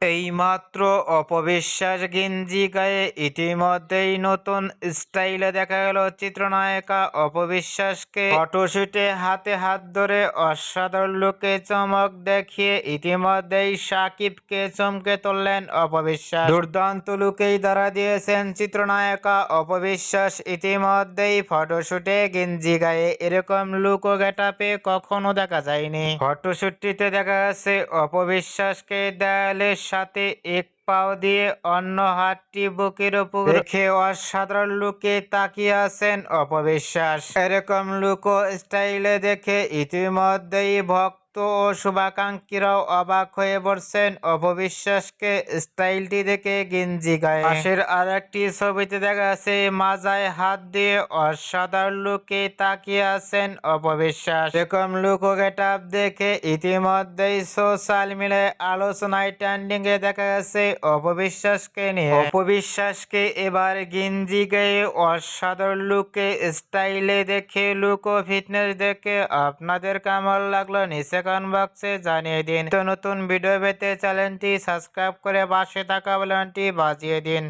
এইমাত্র অপবিশ্বাস গেঞ্জি গায়ে ইতিমধ্যেই নতুন স্টাইলে দেখা গেল চিত্রনায়িকা অপবিশ্বাসকে। ফটোশুটে হাতে হাত ধরে অসাধারণ লোকে চমক দেখিয়ে ইতিমধ্যেই সাকিবকে চমকে তুললেন অপবিশ্বাস। দুর্দান্ত লুকেই ধরা দিয়েছেন চিত্রনায়িকা অপবিশ্বাস। ইতিমধ্যেই ফটোশুটে গেঞ্জি গায়ে এরকম লুক গেটাপে কখনো দেখা যায়নি। ফটোশুটটিতে দেখা গেছে অপবিশ্বাসকে দেয়ালের সাথে এক পাও দিয়ে অন্য হাতটি বুকের উপর রেখে অসাধারণ লুকে তাকিয়ে আছেন অপবিশ্বাস। এরকম লুকো স্টাইলে দেখে ইতিমধ্যেই ভক্ত ও শুভাকাঙ্ক্ষীরাও অবাক হয়ে পড়ছেন অপবিশ্বাসকে স্টাইলটি দেখে গেঞ্জি গায়ে। পাশের আর একটি ছবিতে দেখা যাচ্ছে, মাজায় হাত দিয়ে অসাধারণ লুকে তাকিয়ে আছেন অপবিশ্বাস। এরকম লুক ও গেটআপ দেখে ইতিমধ্যেই সোশ্যাল মিডিয়ায় আলোচনায় ট্রেন্ডিং এ দেখা গেছে অপবিশ্বাসকে নিয়ে। অপবিশ্বাসকে এবার গেঞ্জি গায়ে অসাধারণ লুকে স্টাইলে দেখে, লুক ও ফিটনেস দেখে আপনাদের কেমন লাগল? নিচে কমেন্ট বক্সে জানিয়ে দিন। তো নতুন ভিডিও পেতে চ্যানেলটি সাবস্ক্রাইব করে পাশে থাকা বেলনটি বাজিয়ে দিন।